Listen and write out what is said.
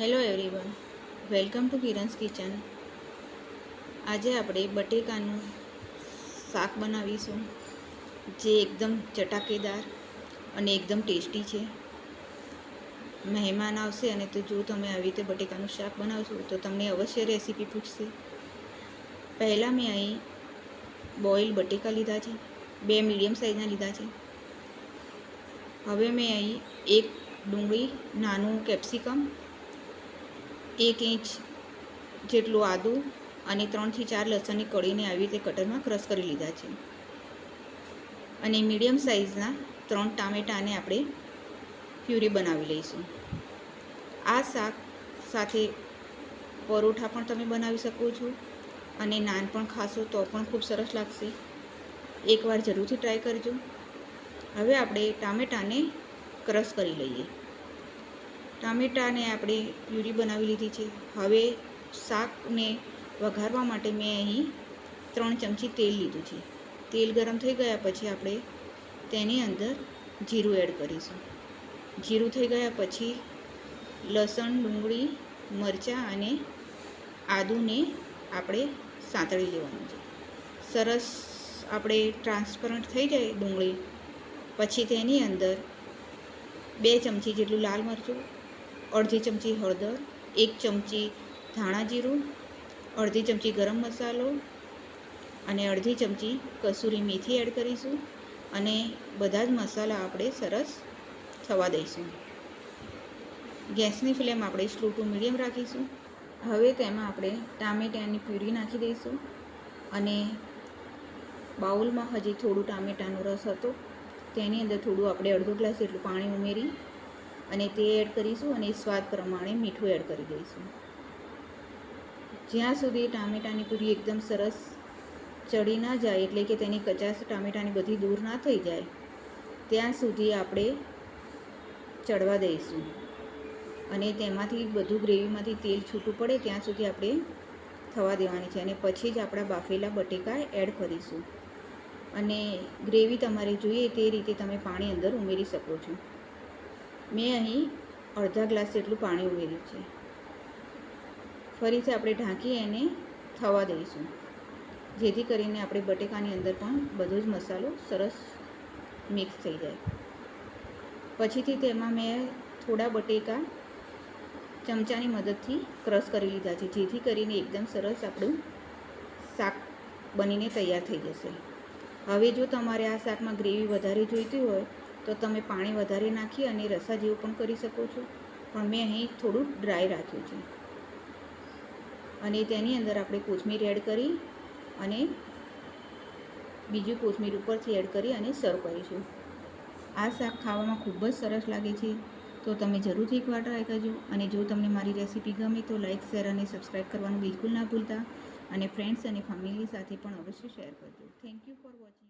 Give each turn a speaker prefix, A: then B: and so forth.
A: Hello everyone welcome to Kiran's kitchen આજે આપણે બટેકાનું શાક બનાવીશું, જે એકદમ ચટાકેદાર અને એકદમ ટેસ્ટી છે. મહેમાન આવશે અને તો જો તમે આવી રીતે બટેકાનું શાક બનાવશો, તો તમને અવશ્ય રેસીપી પૂછશે. પહેલાં મેં અહીં બોઇલ બટેકા લીધા છે, બે મીડિયમ સાઇઝના લીધા છે. હવે મેં અહીં એક ડુંગળી નાનું કેપ્સિકમ એક ઇંચ જેટલું આદું અને ત્રણથી ચાર લસણની કળીને આવી રીતે કટરમાં ક્રશ કરી લીધા છે. અને મીડિયમ સાઇઝના ત્રણ ટામેટાને આપણે પ્યુરી બનાવી લઈશું. આ શાક સાથે પરોઠા પણ તમે બનાવી શકો છો અને નાન પણ ખાશો તો પણ ખૂબ સરસ લાગશે. એકવાર જરૂરથી ટ્રાય કરજો. હવે આપણે ટામેટાને ક્રશ કરી લઈએ. ટામેટાને આપણે પ્યુરી બનાવી લીધી છે. હવે શાકને વઘારવા માટે મેં અહીં ત્રણ ચમચી તેલ લીધું છે. તેલ ગરમ થઈ ગયા પછી આપણે તેની અંદર જીરું એડ કરીશું. જીરું થઈ ગયા પછી લસણ, ડુંગળી, મરચાં અને આદુને આપણે સાંતળી લેવાનું છે. સરસ આપણે ટ્રાન્સપરન્ટ થઈ જાય ડુંગળી. પછી તેની અંદર બે ચમચી જેટલું લાલ મરચું અડધી ચમચી હળદર, એક ચમચી ધાણા જીરું, અડધી ચમચી ગરમ મસાલો અને અડધી ચમચી કસૂરી મેથી એડ કરીશું અને બધા જ મસાલા આપણે સરસ થવા દઈશું. ગેસની ફ્લેમ આપણે સ્લો ટુ મીડિયમ રાખીશું. હવે તેમાં આપણે ટામેટાની પ્યુરી નાખી દઈશું અને બાઉલમાં હજી થોડું ટામેટાનો રસ હતો. તેની અંદર થોડું આપણે અડધો ગ્લાસ જેટલું પાણી ઉમેરી અને તે એડ કરીશું અને સ્વાદ પ્રમાણે મીઠું એડ કરી દઈશું. જ્યાં સુધી ટામેટાની પૂરી એકદમ સરસ ચડી ના જાય, એટલે કે તેની કચાશ ટામેટાની બધી દૂર ના થઈ જાય, ત્યાં સુધી આપણે ચડવા દઈશું. અને તેમાંથી બધું ગ્રેવીમાંથી તેલ છૂટું પડે ત્યાં સુધી આપણે થવા દેવાની છે અને પછી જ આપણા બાફેલા બટેકા એડ કરીશું. અને ગ્રેવી તમારે જોઈએ તે રીતે તમે પાણી અંદર ઉમેરી શકો છો. મેં અહીં અડધા ગ્લાસ જેટલું પાણી ઉમેર્યું છે. ફરીથી આપણે ઢાંકી એને થવા દઈશું. જેથી કરીને આપણે બટેકાની અંદર પણ બધો જ મસાલો સરસ મિક્સ થઈ જાય. પછીથી તેમાં મેં થોડા બટેકા ચમચાની મદદથી ક્રશ કરી લીધા છે, જેથી કરીને એકદમ સરસ આપણું શાક બનીને તૈયાર થઈ જશે. હવે જો તમારે આ શાકમાં ગ્રેવી વધારે જોઈતી હોય તો તમે પાણી વધારે નાખી અને રસા જેવું પણ કરી શકો છો. પણ મેં અહીં થોડું ડ્રાય રાખ્યું છે. અને તેની અંદર આપણે કોથમીર એડ કરી અને બીજું કોથમીર ઉપરથી એડ કરી અને સર્વ કરીશું. આ શાક ખાવામાં ખૂબ જ સરસ લાગે છે. તો તમે જરૂરથી એકવાર ટ્રાય કરજો. અને જો તમને મારી રેસીપી ગમે તો લાઇક શેર અને સબસ્ક્રાઈબ કરવાનું બિલકુલ ના ભૂલતા. અને ફ્રેન્ડ્સ અને ફેમિલી સાથે પણ અવશ્ય શેર કરજો. Thank you for watching